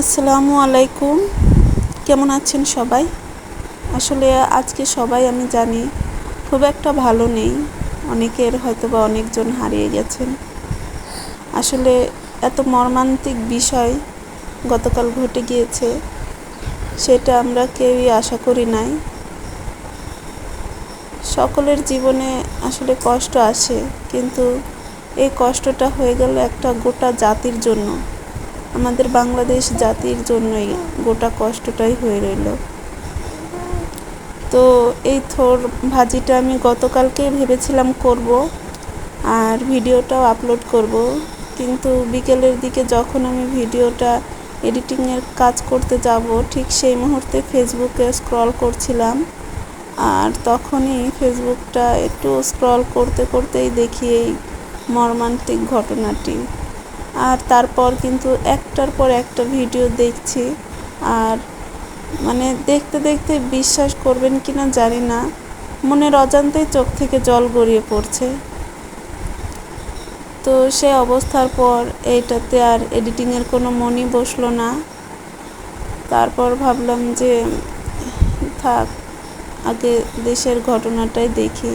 আসসালামু আলাইকুম। কেমন আছেন সবাই? আসলে আজকে সবাই আমি জানি খুব একটা ভালো নেই। অনেকের হয়তো বা অনেকজন হারিয়ে গেছেন। আসলে এত মর্মান্তিক বিষয় গতকাল ঘটে গিয়েছে, সেটা আমরা কেউই আশা করি নাই। সকলের জীবনে আসলে কষ্ট আসে, কিন্তু এই কষ্টটা হয়ে গেল একটা গোটা জাতির জন্য। আমাদের বাংলাদেশ জাতির জন্যই গোটা কষ্টটাই হয়ে রইল। তো এই থোর ভাজিটা আমি গতকালকে ভেবেছিলাম করব আর ভিডিওটাও আপলোড করব। কিন্তু বিকেলের দিকে যখন আমি ভিডিওটা এডিটিংয়ের কাজ করতে যাব, ঠিক সেই মুহূর্তে ফেসবুকে স্ক্রল করছিলাম। আর তখনই ফেসবুকটা একটু স্ক্রল করতে করতেই দেখি এই মর্মান্তিক ঘটনাটি। আর তারপর কিন্তু একটার পর একটা ভিডিও দেখছি। আর মানে দেখতে দেখতে বিশ্বাস করবেন কি না জানি না, মনের অজান্তেই চোখ থেকে জল গড়িয়ে পড়ছে। তো সে অবস্থার পর এইটাতে আর এডিটিংয়ের কোনো মনই বসল না। তারপর ভাবলাম যে, থাক, আগে দেশের ঘটনাটাই দেখি।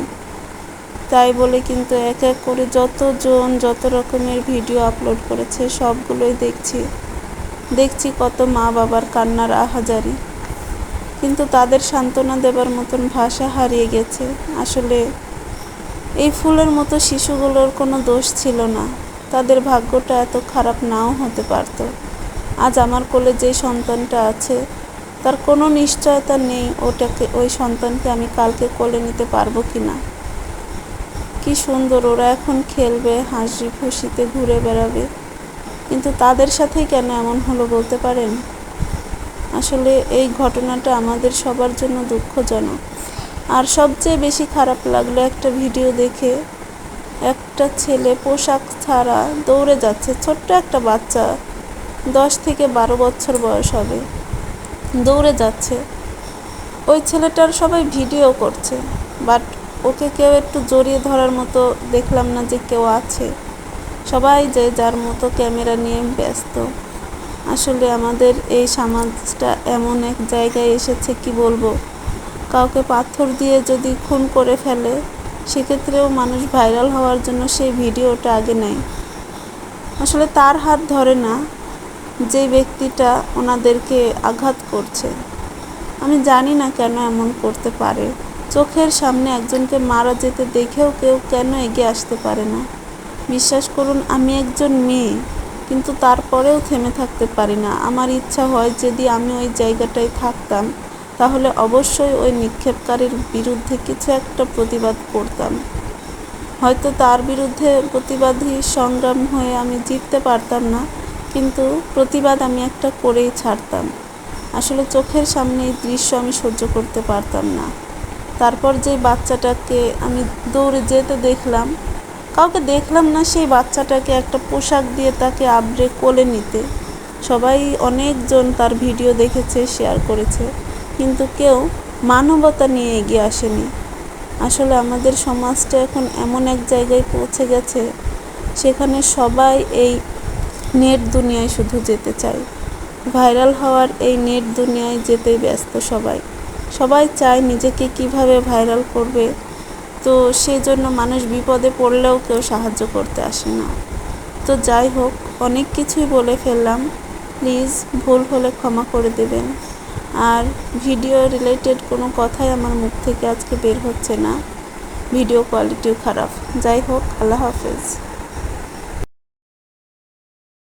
তাই বলে কিন্তু এক এক করে যতজন যত রকমের ভিডিও আপলোড করেছে, সবগুলোই দেখছি। দেখছি কত মা বাবার কান্নার আহাজারি। কিন্তু তাদের সান্ত্বনা দেবার মতন ভাষা হারিয়ে গেছে। আসলে এই ফুলের মতো শিশুগুলোর কোনো দোষ ছিল না। তাদের ভাগ্যটা এত খারাপ নাও হতে পারত। আজ আমার কোলে যে সন্তানটা আছে, তার কোনো নিশ্চয়তা নেই ওটাকে, ওই সন্তানকে আমি কালকে কোলে নিতে পারব কি না কি সুন্দর ওরা এখন খেলবে, হাসি খুশিতে ঘুরে বেড়াবে। কিন্তু তাদের সাথে কেন এমন হলো বলতে পারেন? আসলে এই ঘটনাটা আমাদের সবার জন্য দুঃখজনক। আর সবচেয়ে বেশি খারাপ লাগল একটা ভিডিও দেখে। একটা ছেলে পোশাক ছাড়া দৌড়ে যাচ্ছে, ছোট্ট একটা বাচ্চা, দশ থেকে বারো বছর বয়স হবে, দৌড়ে যাচ্ছে। ওই ছেলেটার সবাই ভিডিও করছে, বাট ওকে কেউ একটু জড়িয়ে ধরার মতো দেখলাম না যে কেউ আছে। সবাই যে যার মতো ক্যামেরা নিয়ে ব্যস্ত। আসলে আমাদের এই সমাজটা এমন এক জায়গায় এসেছে, কি বলব? কাউকে পাথর দিয়ে যদি খুন করে ফেলে, সেক্ষেত্রেও মানুষ ভাইরাল হওয়ার জন্য সেই ভিডিওটা আগে নেয়। আসলে তার হাত ধরে না, যে ব্যক্তিটা ওনাদেরকে আঘাত করছে। আমি জানি না কেন এমন করতে পারে। চোখের সামনে একজনকে মারা যেতে দেখেও কেউ কেন এগিয়ে আসতে পারে না। বিশ্বাস করুন, আমি একজন মেয়ে, কিন্তু তারপরেও থেমে থাকতে পারি না। আমার ইচ্ছা হয় যদি আমি ওই জায়গাটায় থাকতাম, তাহলে অবশ্যই ওই নিক্ষেপকারীর বিরুদ্ধে কিছু একটা প্রতিবাদ করতাম। হয়তো তার বিরুদ্ধে প্রতিবাদী সংগ্রাম হয়ে আমি জিততে পারতাম না, কিন্তু প্রতিবাদ আমি একটা করেই ছাড়তাম। আসলে চোখের সামনে এই দৃশ্য আমি সহ্য করতে পারতাম না। তারপর যে বাচ্চাটাকে আমি দৌড়ে যেতে দেখলাম, কাউকে দেখলাম না সেই বাচ্চাটাকে একটা পোশাক দিয়ে তাকে আবড়ে কোলে নিতে। সবাই অনেকজন তার ভিডিও দেখেছে, শেয়ার করেছে, কিন্তু কেউ মানবতা নিয়ে এগিয়ে আসেনি। আসলে আমাদের সমাজটা এখন এমন এক জায়গায় পৌঁছে গেছে, সেখানে সবাই এই নেট দুনিয়ায় শুধু যেতে চায়। ভাইরাল হওয়ার এই নেট দুনিয়ায় যেতেই ব্যস্ত সবাই। সবাই চায় নিজেকে কীভাবে ভাইরাল করবে। তো সেই জন্য মানুষ বিপদে পড়লেও কেউ সাহায্য করতে আসে না। তো যাই হোক, অনেক কিছুই বলে ফেললাম। প্লিজ, ভুল হলে ক্ষমা করে দেবেন। আর ভিডিও রিলেটেড কোনো কথাই আমার মুখ থেকে আজকে বের হচ্ছে না। ভিডিও কোয়ালিটিও খারাপ। যাই হোক, আল্লাহ হাফেজ।